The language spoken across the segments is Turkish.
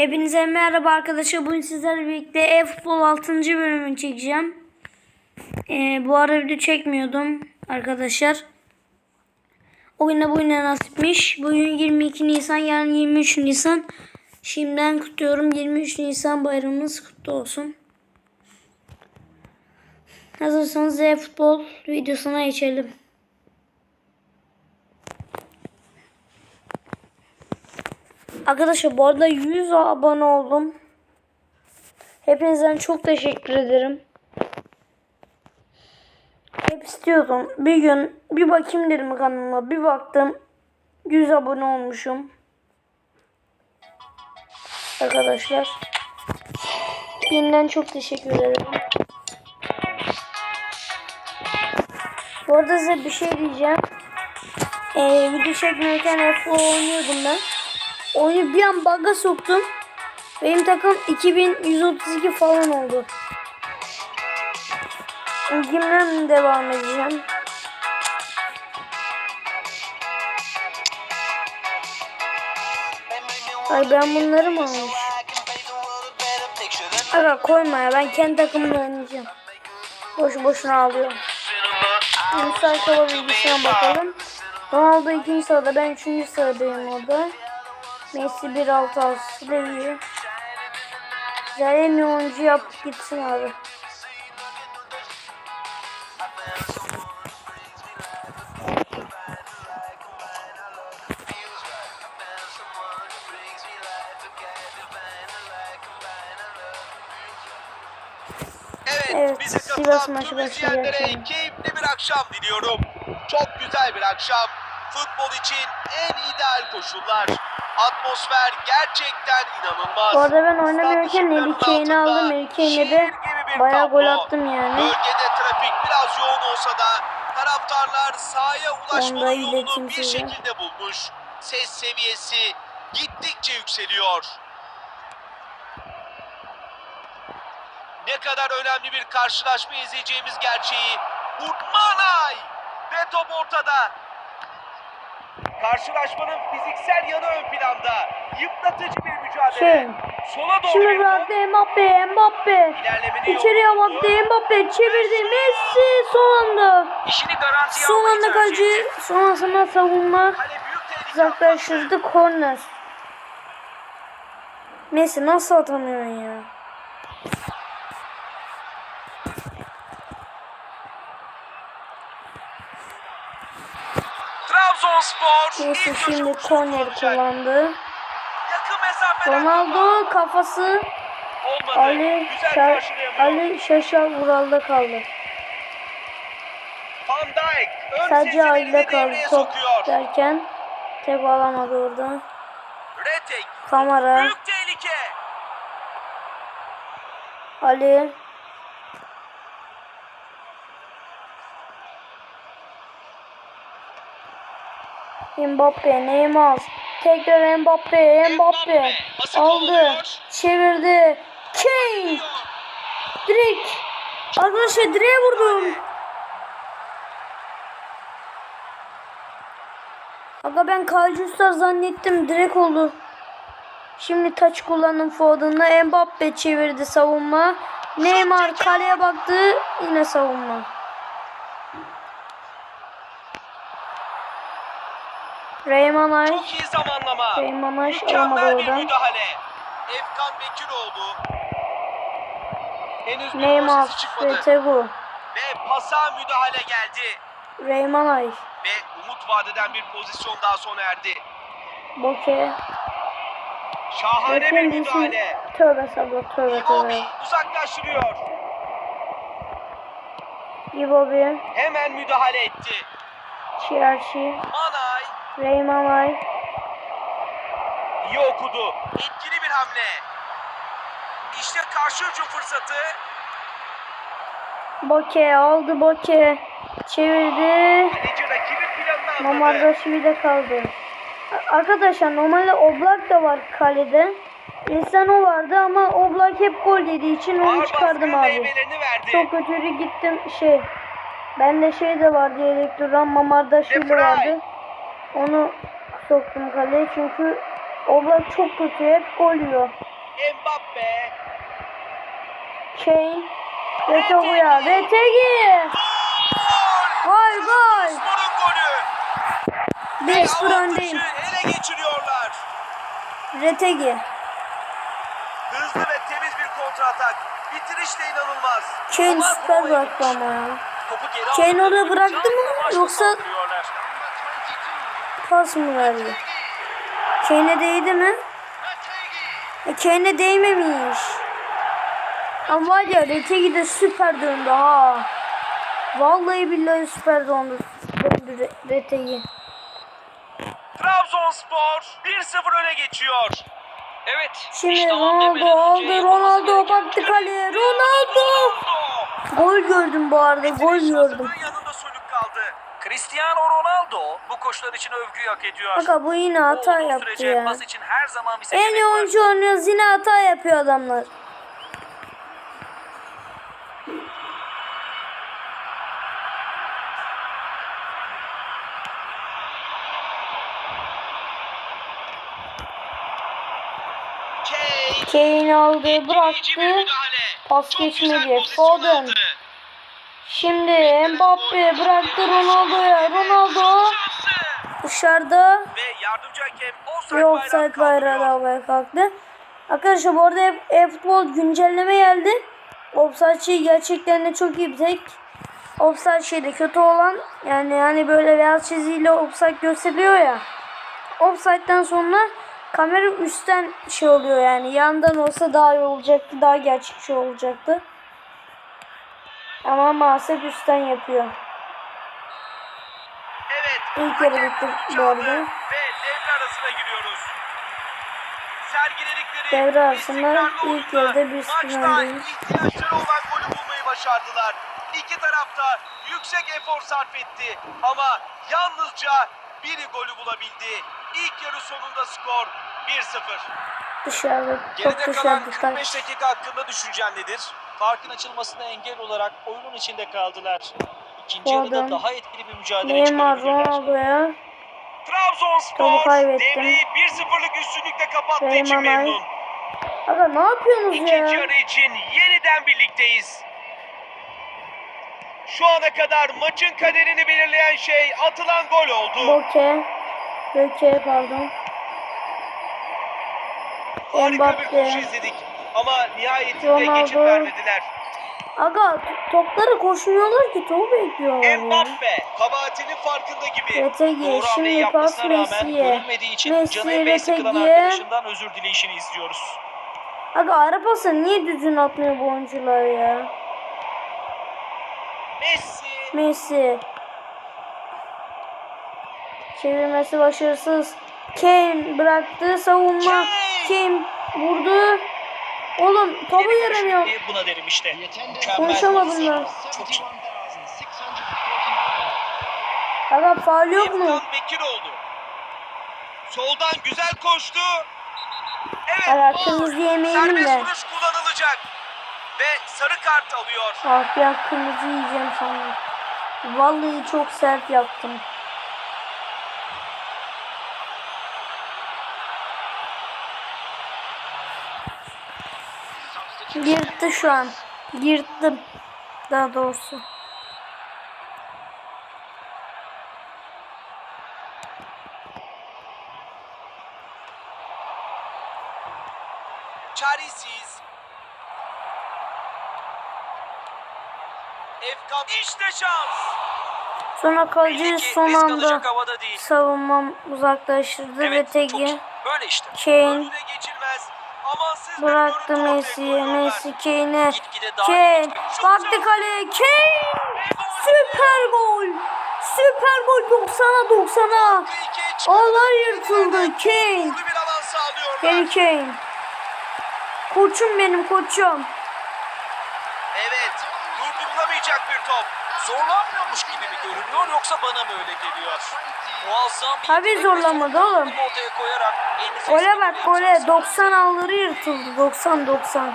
Hepinize merhaba arkadaşlar. Bugün sizlerle birlikte e-futbol 6. bölümünü çekeceğim. Ee, bu ara video çekmiyordum arkadaşlar. O gün de bugüne nasipmiş. Bugün 22 Nisan yarın 23 Nisan. Şimdiden kutluyorum. 23 Nisan bayramımız kutlu olsun. Hazırsanız e-futbol videosuna geçelim. Arkadaşlar bu arada 100 abone oldum. Hepinizden çok teşekkür ederim. Hep istiyordum. Bir gün bir bakayım dedim kanalıma. Bir baktım 100 abone olmuşum. Arkadaşlar. Yeniden çok teşekkür ederim. Bu arada size bir şey diyeceğim. Ee, video çekmeyken F oynuyordum ben. Oyunu bir an bug'a soktum. Benim takım 2132 falan oldu. İlgimden devam edeceğim. Ay ben bunları mı almış? Aga koyma ya ben kendi takımımla oynayacağım. Boş boşuna alıyorum. Musa Kaba bilgisine bakalım. Ronaldo ikinci sırada ben üçüncü sıradayım orada. Messi 1.6 aslı iyi. Güzel en iyi oyuncu yap gitsin abi. Evet, bize Sivas maçı başlayacak keyifli bir akşam diliyorum. Çok güzel bir akşam. Futbol için en ideal koşullar. Atmosfer gerçekten inanılmaz. Bu arada ben oynamıyorken Harry Kane'i aldım. Harry Kane'e de bayağı gol attım yani. Bölgede trafik biraz yoğun olsa da taraftarlar sahaya ulaşmanın yolunu bir size. şekilde bulmuş. Ses seviyesi gittikçe yükseliyor. Ne kadar önemli bir karşılaşma izleyeceğimiz gerçeği. Utmanay ve top ortada. Karşılaşmanın fiziksel yanı ön planda. Yıpratıcı bir mücadele. Şey, Sola doğru Şimdi bıraktı Mbappe, Mbappe. İlerlemenin İçeriye baktı Mbappe çevirdi Messi son anda. İşini garantiye Son almayı anda tercih kaleci etti. sonrasında savunma Kale büyük tehlike uzaklaştırdı korner. Messi nasıl atamıyorsun ya? Trabzonspor ilk şimdi korner kullandı. Ronaldo kafası olmadı. Ali Şa. Ali Şaşal Vural'da kaldı. Van Dijk ön Sadece Ali'de kaldı top sokuyor. derken tek alamadı orada. Retek Kamara, büyük tehlike. Ali, Mbappe, Neymar, tekrar Mbappe, Mbappe. Aldı, çevirdi, Kane, direkt, arkadaşlar direğe vurdum. Aga ben kaleci usta zannettim. Direkt oldu. Şimdi taç kullandım Foden'la. Mbappe çevirdi savunma. Neymar kaleye baktı. Yine savunma. Reyman Ay. Çok iyi zamanlama. Reyman Ay alamadı bir oradan. müdahale. Efkan Bekiroğlu. Henüz bir Neymar ve Tegu. Ve pasa müdahale geldi. Reyman Ay. Ve umut vadeden bir pozisyon daha sona erdi. Boke. Şahane bir Boke'nin ismi. müdahale. Tövbe sabır tövbe Iwobi tövbe. uzaklaştırıyor. Iwobi. Hemen müdahale etti. Çiğerçi. Manay Reyman Ay. iyi okudu. Etkili bir hamle. İşte karşı hücum fırsatı. Boke aldı Boke. Çevirdi. Normalde de kaldı. Arkadaşlar normalde Oblak da var kalede. İnsan o vardı ama Oblak hep gol yediği için onu Ağır çıkardım abi. Çok kötüydü gittim şey. Bende şey de vardı Mamardaşvili Depay. vardı. Onu soktum kaleye çünkü Oblak çok kötü hep gol yiyor. Mbappe. Kane. Retoguya. Retegi. Gol gol. Spor'un golü. 1-0 öndeyim. Avantajı ele geçiriyorlar. Retegi. Hızlı ve temiz bir kontra atak. Bitiriş de inanılmaz. Kane süper bıraktı ama ya. Topu Kane oraya bıraktı mı, yoksa-. Pas mı verdi? Kane'e değdi mi? E, Kane'e değmemiş. Ama var ya Retegi de süper döndü ha. Vallahi billahi süper döndü. Döndü Re- Retegi. Trabzonspor 1-0 öne geçiyor. Evet. Şimdi işte on Ronaldo aldı. Ronaldo baktı kaleye. Ronaldo. Gol gördüm bu arada. Gol gördüm. Cristiano Ronaldo bu koşular için övgü hak ediyor. Aga bu yine hata olduğu yaptı ya. Pas için her zaman bir En iyi var. oyuncu oynuyoruz yine hata yapıyor adamlar. Kane. Aldı bıraktı. Pas geçmedi. pozisyon Foden. Şimdi Mbappe bıraktı Ronaldo'ya. Ronaldo dışarıda Ve yardımcı hakem offside offside bayrağı havaya kalktı. Arkadaşlar bu arada e-futbol güncelleme geldi. Offside şey gerçekten de çok iyi bir tek. Offside şeyde kötü olan yani hani böyle beyaz çizgiyle offside gösteriliyor ya. Offside'den sonra kamera üstten şey oluyor yani yandan olsa daha iyi olacaktı daha gerçekçi olacaktı. Ama maalesef üstten yapıyor. Evet. İlk yarı bitti bu arada. Ve devre arasına giriyoruz. Sergiledikleri Devre arasında ilk yarıda bir Maçta ihtiyaçları olan golü bulmayı başardılar. İki tarafta yüksek efor sarf etti. Ama yalnızca biri golü bulabildi. İlk yarı sonunda skor 1-0. Dışarıda Geride çok kalan dışarıda 45 taş. dakika hakkında düşüncen nedir? Farkın açılmasına engel olarak oyunun içinde kaldılar. İkinci yarıda daha etkili bir mücadele Neymar çıkarabilirler. Ronaldo'ya Trabzonspor devreyi 1-0'lık üstünlükle kapattığı Reyman için memnun. Aga ne yapıyorsunuz İkinci ya? yarı için yeniden birlikteyiz. Şu ana kadar maçın kaderini belirleyen şey atılan gol oldu. Boke. Böke pardon. Harika bir Mbappe. koşu izledik. Ama nihayetinde Ronaldo. geçit vermediler. Aga topları koşmuyorlar ki topu bekliyorlar. Mbappe kabahatinin farkında gibi. Retegi Doğru hamleyi şimdi pas yapmasına rağmen görülmediği için Messi, canı epey sıkılan Retegi. arkadaşından özür dileyişini izliyoruz. Aga ara pası niye düzgün atmıyor bu oyuncular ya? Messi Messi. Çevirmesi başarısız. Kane bıraktı savunma. Kane. Kane vurdu. Oğlum topu karışıklığı Buna derim işte. Konuşamadım ben. Çok iyi. Aga faul yok mu? İrfan Bekiroğlu. Soldan güzel koştu. Evet. Kırmızı yemeyelim Serbest de. vuruş kullanılacak. Ve sarı kart alıyor. Ah ya kırmızı yiyeceğim sandım. Vallahi çok sert yaptım. Yırttı şu an. Yırttım. Daha doğrusu. Çaresiz. Efkan işte şans. Sonra ki son anda savunmam uzaklaştırdı ve Evet. Böyle işte. Kane bıraktı koyuyorlar. Messi Kane'e. Kane baktı kaleye. Kane süper gol. Süper gol 90'a 90'a. İkiye çıkarıp Allah yırtıldı Kane. Harry Kane. Koçum benim koçum. Evet. Durdurulamayacak bir top. Zorlanmıyormuş gibi mi görünüyor yoksa bana mı öyle geliyor? Ve zorlamadı oğlum. Gole bak gol gole yapacağız. 90 alları yırtıldı 90 90.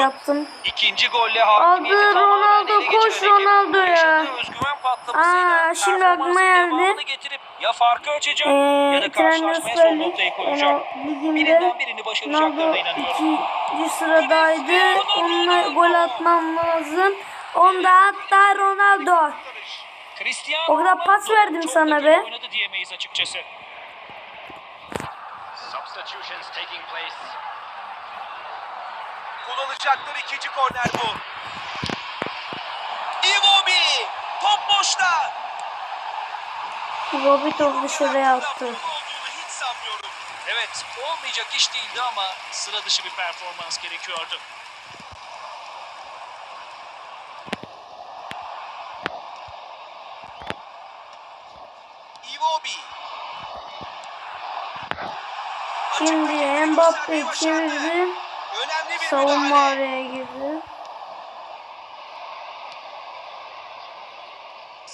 yaptım. İkinci golle hakimiyeti Aldı tamamen Ronaldo, ele koş geçiren ekip, Ronaldo ya. yaşadığı özgüven patlamasıyla Aa, şimdi aklıma performansın geldi. devamını getirip ya farkı açacak Ee, ya da karşılaşmaya son Transfer noktayı koyacak. liginde Birinden birini Ronaldo başaracaklarına inanıyorum. ikinci sıradaydı. Onunla gol atmam lazım. Onda hatta Ronaldo. Cristiano O kadar pas Ronaldo verdim çok sana kötü be. oynadı diyemeyiz açıkçası. Substitutions taking place. Kullanacakları ikinci korner bu. Iwobi top boşta. Bobby top dışarıya attı. Olduğunu hiç sanmıyorum. Evet, olmayacak iş değildi ama sıra dışı bir performans gerekiyordu. Iwobi. Şimdi Mbappe çevirdi. Bir Savunma araya girdi.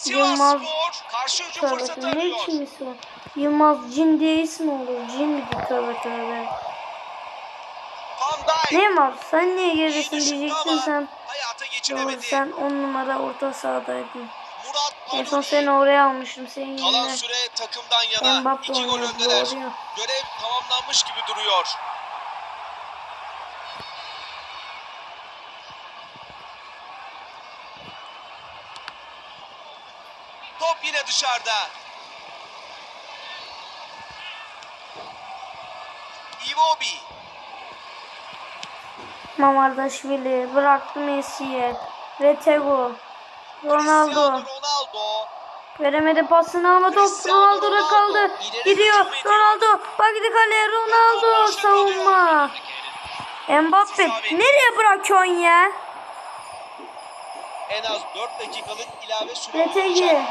Yılmaz Tövbe. Ne biçim isim? Yılmaz Cin isim olur. Cin mi tövbe tövbe. Neymar sen niye gerisin ama sen. Doğru sen 10 numara orta sahadaydın. En son seni oraya almıştım senin Kalan yerine. süre takımdan yana. Mbappe İki gol öndeler. Görev tamamlanmış gibi duruyor. Top yine dışarıda. Iwobi. Mamardashvili bıraktı Messi'ye. Retego. Ronaldo. Ronaldo. Veremedi pasını ama top Ronaldo'da Ronaldo. kaldı. Gidiyor. Ronaldo. Bak gitti kaleye Ronaldo savunma. Mbappe nereye bırakıyorsun ya? En az 4 dakikalık ilave süre Retegi. olacak.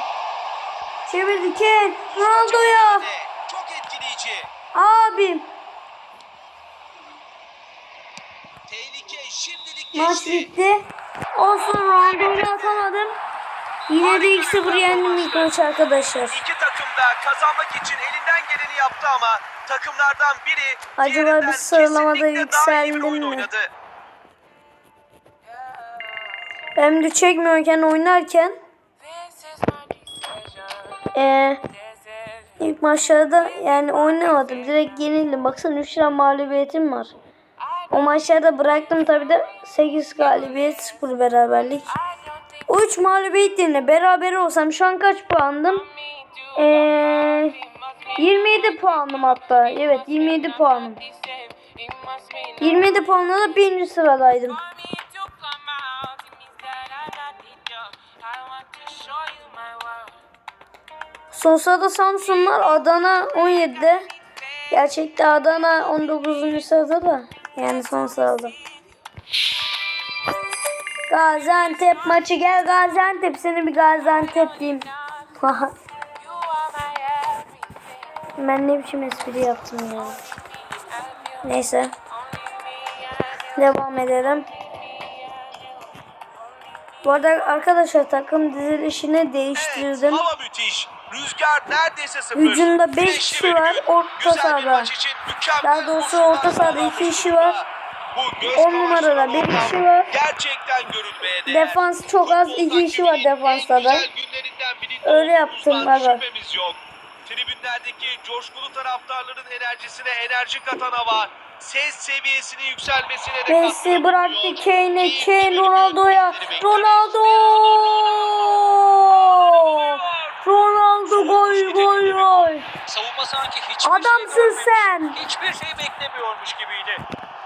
Çevirdi Ken. Ronaldo'ya. Çok etkileyici. Abim. Tehlike şimdilik Maç bitti. Olsun Ronaldo'yu atamadım. Yine de 2-0 yendim ilk maç arkadaşlar. İki takım da kazanmak için elinden geleni yaptı ama takımlardan biri Acaba bir sıralamada yükseldim mi? Hem de çekmiyorken oynarken eee ilk maçlarda yani oynamadım. Direkt yenildim. Baksana 3 lira mağlubiyetim var. O maçlarda bıraktım tabi de 8 galibiyet 0 beraberlik. O 3 mağlubiyet yerine beraber olsam şu an kaç puandım? Eee 27 puanım hatta. Evet 27 puanım. 27 puanla da birinci sıradaydım. Son sırada Samsun var. Adana 17'de. Gerçekte Adana 19. sırada da. Yani son sırada. Gaziantep maçı gel Gaziantep seni bir Gaziantep diyeyim. ben ne biçim espri yaptım ya. Neyse. Devam edelim. Bu arada arkadaşlar takım dizilişini değiştirdim. Evet, müthiş. Rüzgar neredeyse sıfır. Hücumda beş Güneşli kişi bir var, orta sahada. Daha doğrusu orta sahada sağlanmış iki kişi durumda. var. Bu göz On numarada kamaştıran bir ortam kişi var. Gerçekten görülmeye değer. Defans çok az, iki Futbol kişi var defansta da. Öyle yaptım yok. Tribünlerdeki coşkulu taraftarların enerjisine enerji katan hava ses seviyesinin yükselmesine de Messi katkı bıraktı. Kane'e. Kane Ronaldo'ya. Ronaldo! Ronaldo gol gol gol. Savunma sanki hiçbir Adamsın şey sen. Hiçbir şey beklemiyormuş gibiydi.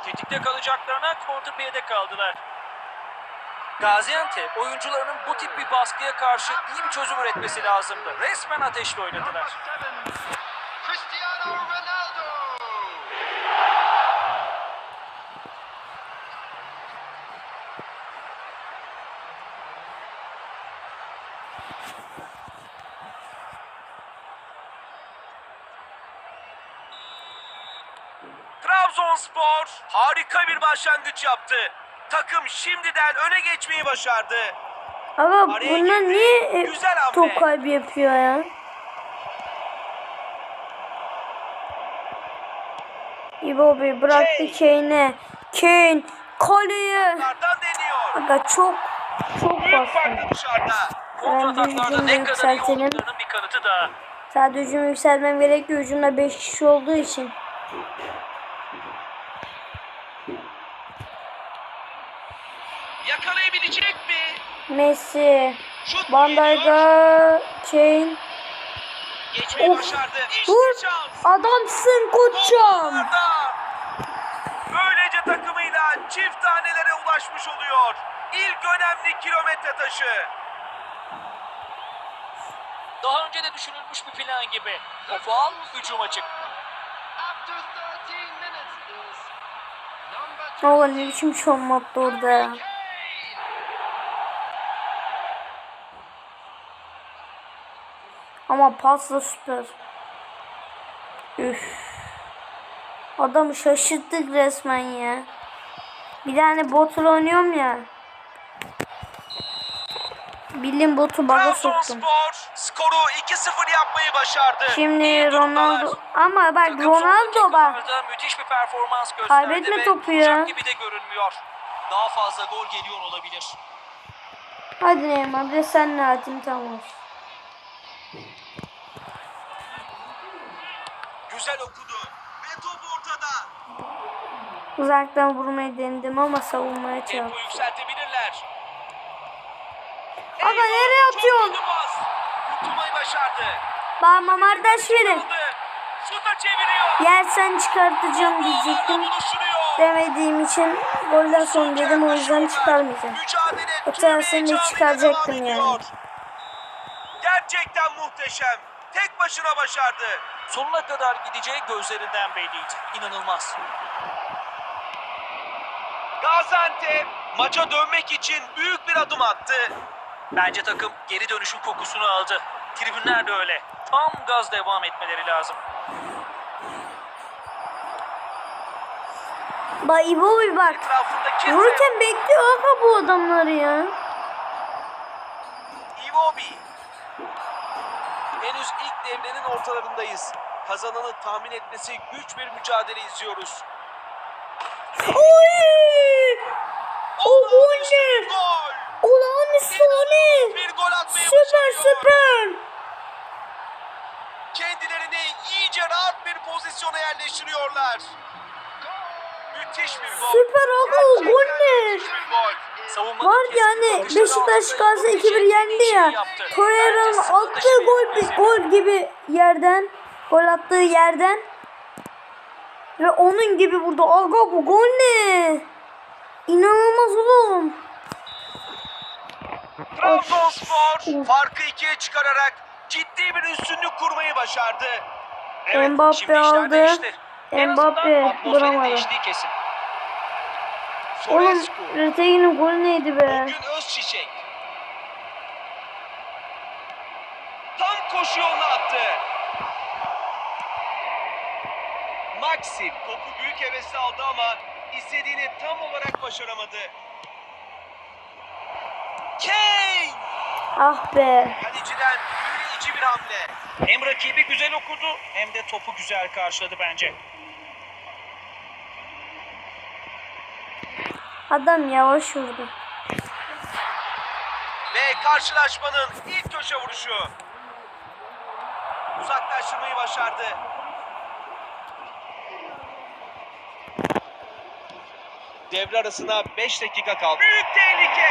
Tetikte kalacaklarına kontrpiyede kaldılar. Gaziantep oyuncularının bu tip bir baskıya karşı iyi bir çözüm üretmesi lazımdı. Resmen ateşle oynadılar. Cristiano Ronaldo. Trabzonspor harika bir başlangıç yaptı. Takım şimdiden öne geçmeyi başardı. Ama Araya bunlar niye e, Güzel hamle. top kaybı yapıyor ya? Iwobi bıraktı Kane'e. Kane Kaleye. Aga çok çok farklı dışarıda. Kontrataklarda hücumu ne kadar iyi yükseltelim. bir. Sadece hücum yükselmem gerekiyor. Hücumda 5 kişi olduğu için. Yakalayabilecek mi? Messi. Şut Van. Dijk'a Kane. Geçmeyi Of, başardı. İşte Vur. şans. Adamsın koçum. Böylece takımıyla çift tanelere ulaşmış oluyor. İlk önemli kilometre taşı. Daha önce de düşünülmüş bir plan gibi. Topu al, hücuma çık. Oğlum ne biçim şom attı orada ya. Ama pas da süper. Üf. Adamı şaşırttık resmen ya. Bir tane botla oynuyorum ya. Bildiğin botu baga soktum. Skoru 2-0 yapmayı başardı. Şimdi. Ronaldo ama bak Takım Ronaldo bak. müthiş bir performans gösterdi Kaybetme topu ya. gibi de görünmüyor. Daha fazla gol geliyor olabilir. Hadi Neymar de sen ne atayım tamam. Güzel okudu. Ve top ortada. Uzaktan vurmayı denedim ama savunmaya Tempo çarptı. yükseltebilirler. Eyvah, nereye atıyorsun? Kurtulmayı başardı. Bak Mamardaşvili. Aldı. Şuta çeviriyor. Yersen çıkartacağım diyecektim. Demediğim için golden sonra dedim o yüzden çıkarmayacağım. Heyecanıyla çıkaracaktım yani. Gerçekten muhteşem. Tek başına başardı. Sonuna kadar gideceği gözlerinden belliydi. İnanılmaz. Gaziantep maça dönmek için büyük bir adım attı. Bence takım geri dönüşün kokusunu aldı. Tribünler de öyle. Tam gaz devam etmeleri lazım. Bak İbo bir bak. Kimse Vururken bekliyor aga bu adamları ya. Iwobi. Devrenin ortalarındayız. Kazananı tahmin etmesi güç bir mücadele izliyoruz. Oy! O gol Olağanüstü ne? Olağanüstü o ne? Bir gol atmayı Süper süper. Kendilerini iyice rahat bir pozisyona yerleştiriyorlar. Müthiş bir gol. Süper aga o gol ne? Müthiş bir gol. Var yani Beşiktaş Gazi 2-1 yapabilecek yendi ya. Torreira'nın attığı gol bir gol gibi yerden. Gol attığı yerden. Ve onun gibi burada. Aga bu gol ne? İnanılmaz oğlum. Trabzonspor farkı ikiye çıkararak ciddi bir üstünlük kurmayı başardı. Evet, Mbappe aldı. Mbappe vuramadı. Oğlum Retegin'in golü neydi be? bugün Özçiçek. Tam koşu yoluna attı. Maxim topu büyük hevesle aldı ama istediğini tam olarak başaramadı. Kane! Ah be. Kaleciden büyüleyici bir hamle. Hem rakibi güzel okudu hem de topu güzel karşıladı bence. Adam yavaş vurdu. Ve karşılaşmanın ilk köşe vuruşu. Uzaklaştırmayı başardı. Devre arasına 5 dakika kaldı. Büyük tehlike.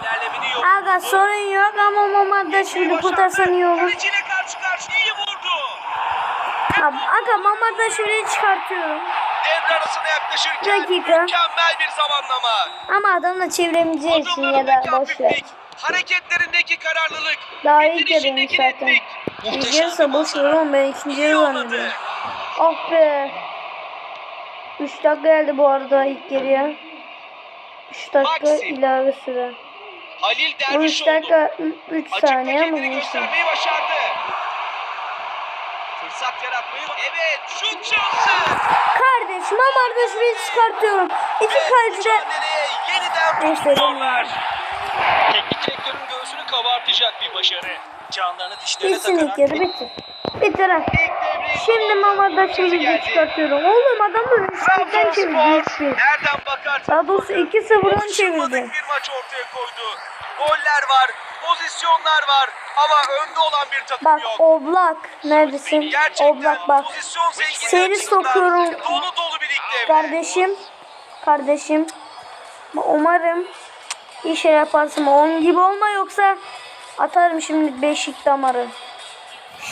İlerlemenin yok. Aga sorun yok ama Mamardaşvili kurtarsan iyi olur. Kaleciyle karşı karşıya iyi vurdu. Aga Mamardaşvili'yi çıkartıyorum. Yaklaşırken Dakika. mükemmel bir zamanlama. Ama adamla çeviremeyeceği için ya da boş ver. hareketlerindeki kararlılık, Daha bitirişindeki yarıymış zaten. İlgiyse boş ver ben ikinci İyi yarı zannediyorum. Ah be. 3 dakika geldi bu arada ilk yarıya. 3 dakika Maxim. ilave süre. Halil 13 Dervişoğlu dakika 3 açıkta saniye ama neyse. başardı. Fırsat yaratmayı... Evet, şut şansı. Kardeşim Mamardaşvili'yi çıkartıyorum. İki Ve kaleci de mücadeleye yeniden Neyse, başlıyorlar. Teknik direktörün göğsünü kabartacak bir başarı. Canlarını dişlerine ilk takarak yarı bitir. Bitir Şimdi Mamada çevirdi çıkartıyorum. Oğlum adamı üçlükten çevirdi. Trabzonspor üçlük. nereden bakarsan Daha doğrusu bakın, 2-0'dan alışılmadık çevirdi. bir maç ortaya koydu. Goller var, pozisyonlar var ama önde olan bir takım Bak yok. Oblak neredesin? Gerçekten Oblak bak. Seni sokuyorum. Dolu dolu bir ligde. Kardeşim. Kardeşim. Umarım iyi şey yaparsın. Onun gibi olma yoksa atarım şimdi beşik damarı.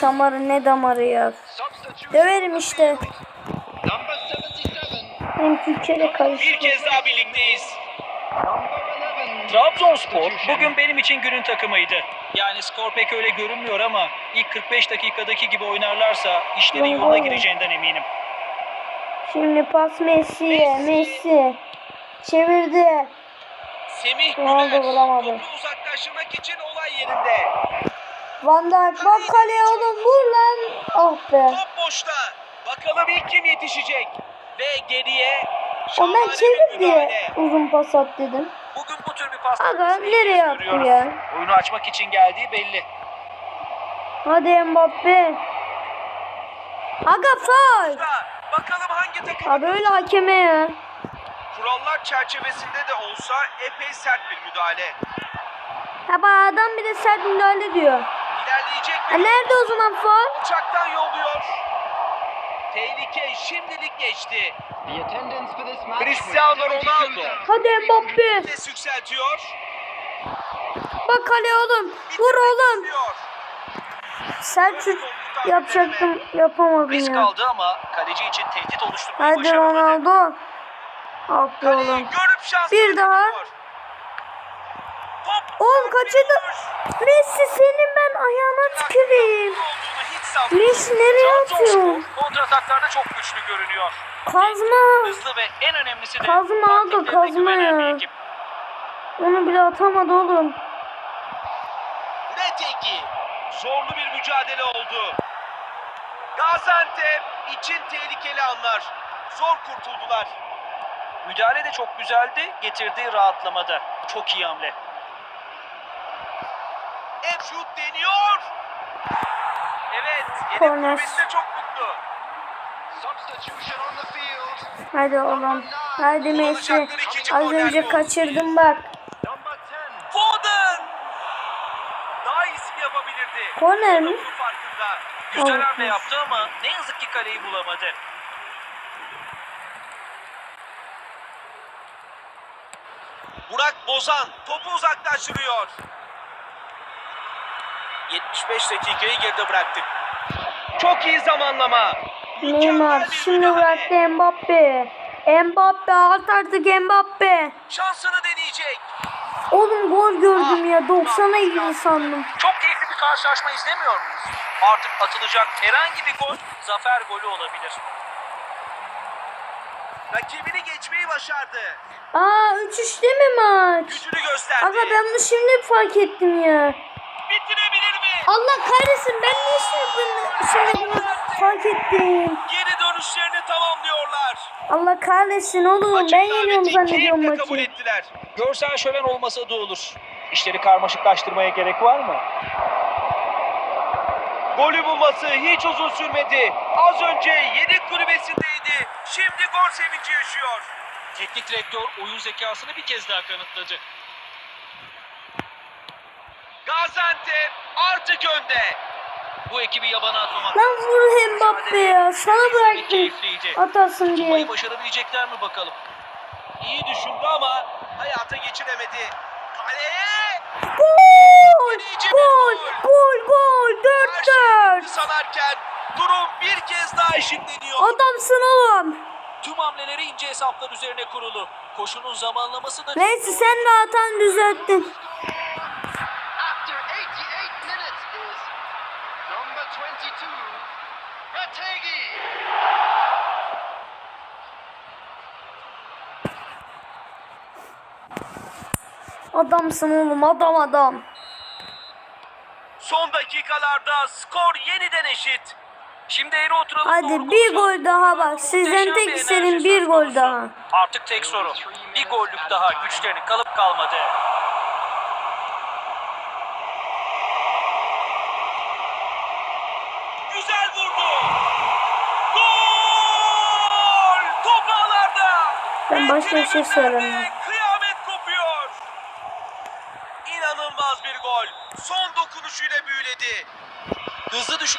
Şamarı ne damarı ya. Döverim işte. Benim Türkçe'de karıştı. Bir kez daha birlikteyiz. Trabzonspor bugün benim için günün takımıydı. Yani skor pek öyle görünmüyor ama ilk 45 dakikadaki gibi oynarlarsa işlerin yoluna gireceğinden eminim. Şimdi pas Messi'ye. Messi. Çevirdi. Semih Ronaldo vuramadı. topu uzaklaştırmak için olay yerinde. Van Dijk bak kaleye oğlum vur lan. Ah be. Top boşta. Bakalım ilk kim yetişecek. Ve geriye O şahane ben bir çevir diye uzun pas at dedim. Bugün pas nereye attı ya? Oyunu açmak için geldiği belli. Hadi Mbappe. Aga faul. Bakalım hangi takım Abi öyle hakeme ya. kurallar çerçevesinde de olsa epey sert bir müdahale. Ha bak adam bir de sert müdahale diyor. İlerleyecek mi? nerede o zaman faul? Uçaktan yolluyor. Tehlike şimdilik geçti. Cristiano Ronaldo Hadi Mbappe. vites yükseltiyor. Bak kaleye oğlum. Vur oğlum. Şut yapacaktım. Yapamadım Risk ya. aldı ama kaleci için tehdit oluşturmayı Hadi başaramadı. Ronaldo. Ah be Kaleyi oğlum. Bir daha. Top Oğlum kaçırdı. Messi senin ben ayağına tüküreyim. Messi nereye atıyor? Kontrataklarda çok güçlü görünüyor. Kazma. Hızlı ve en önemlisi de Kazma aldı, taktiklerine kazma ya. Onu bile atamadı oğlum. Retegi. Zorlu bir mücadele oldu. Gaziantep için tehlikeli anlar. Zor kurtuldular. Müdahale de çok güzeldi, getirdiği rahatlamada. Çok iyi hamle. Emşut deniyor. Evet. Korner. çok mutlu. Hadi oğlum. Hadi Messi. Az önce kaçırdım bak. Foden. Daha iyisini yapabilirdi. Korner mi? Güzel hamle yaptı ama ne yazık ki kaleyi bulamadı. Burak Bozan topu uzaklaştırıyor. 75 dakikayı geride bıraktık. Çok iyi zamanlama. Neymar şimdi bıraktı Mbappe. Mbappe at artık Mbappe. Şansını deneyecek. Oğlum gol gördüm ya 90'a ilgili sandım. Çok keyifli bir karşılaşma izlemiyor muyuz? Artık atılacak herhangi bir gol zafer golü olabilir. Rakibini geçmeyi başardı. Aa 3-3 değil mi maç? Gücünü gösterdi. Aga ben bunu şimdi fark ettim ya. Mi? Allah kahretsin ben niye şimdi bunu, fark ettim. Geri dönüşlerini tamamlıyorlar. Allah kahretsin oğlum ben Maçın yeniyorum zannediyorum keyifle kabul maçı. ettiler. Görsel şölen olmasa da olur. İşleri karmaşıklaştırmaya gerek var mı? Golü bulması hiç uzun sürmedi. Az önce yedek kulübesindeydi. Şimdi gol sevinci yaşıyor. Teknik direktör oyun zekasını bir kez daha kanıtladı. Gaziantep artık önde. Bu ekibi yabana atmamak. Lan vur Mbappe ya sana bıraktım. Atasın diye. Tutmayı başarabilecekler mi bakalım? İyi düşündü ama hayata geçiremedi. Kaleye Gol! Gol! Gol! Gol! 4-4! sanarken durum bir kez daha eşitleniyor. Adamsın oğlum. Tüm hamleleri ince hesaplar üzerine kurulu. Koşunun zamanlaması da Neyse sen de hatan düzelttin. Rategi. Adamsın oğlum adam adam. Son dakikalarda skor yeniden eşit. Şimdi eğri oturalım. Hadi bir gol daha bak. Sizden tek enerji bir gol daha. Artık tek soru. Bir gollük daha güçlerini kalıp kalmadı. Güzel vurdu. Ben başka bir şey söylemiyorum. Kıyamet kopuyor. İnanılmaz bir gol. Son dokunuşuyla büyüledi. Hızlı düş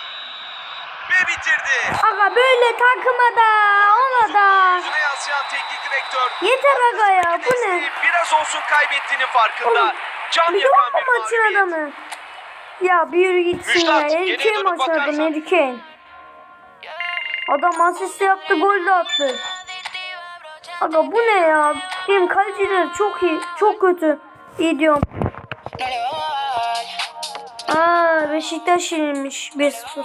ve bitirdi. Aga böyle takıma da ona da. Yüzüne yansıyan teknik direktör Yeter aga ya bu ne? biraz olsun kaybettiğinin farkında. Oğlum, Can yakan bir maçın adamı. Ya bir yürü gitsin ya. Müjdat, Kane dönüp maçın adamı Kane. Adam asist yaptı gol de attı. Aga bu ne ya? Benim kaleciler çok iyi. Çok kötü. İyi diyorum. Aa Beşiktaş yenilmiş 1-0.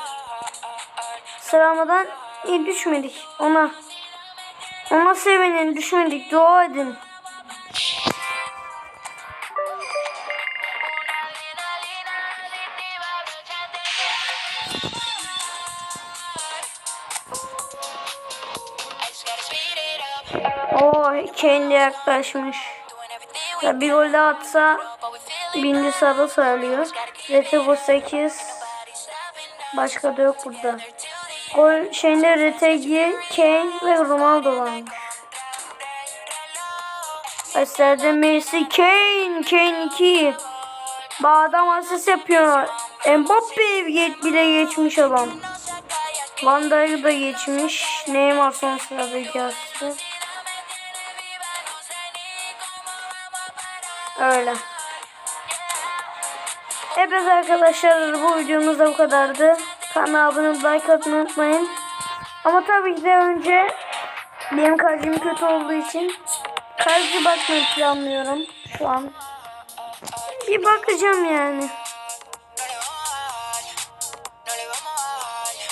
Sıramadan iyi düşmedik ona. Ona sevinin düşmedik dua edin. Yaklaşmış. Ya bir gol daha atsa birinci sarı söylüyor. Retego 8. Başka da yok burada. Gol şeyinde Retegi, Kane ve Ronaldo varmış. Eserde Messi, Kane, Kane 2. Bu adam asist yapıyor. Mbappe bile geçmiş adam. Van Dijk da geçmiş. Neymar son sıradaki asisti. Öyle. Evet arkadaşlar bu videomuz da bu kadardı. Kanala abone olup like atmayı unutmayın. Ama tabii ki de önce benim kalbim kötü olduğu için kalbi bakmayı planlıyorum şu an. Bir bakacağım yani.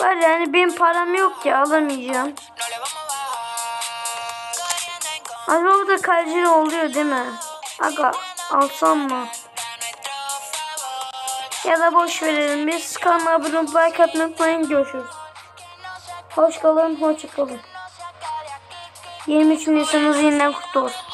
Var yani benim param yok ki alamayacağım. Abi orada kalcili oluyor değil mi? Aga alsam mı? Ya da boş verelim. Biz kanala abone olup like atmayı unutmayın. Görüşürüz. Hoş kalın, hoşça kalın. 23 Nisan'ınız yeniden kutlu olsun.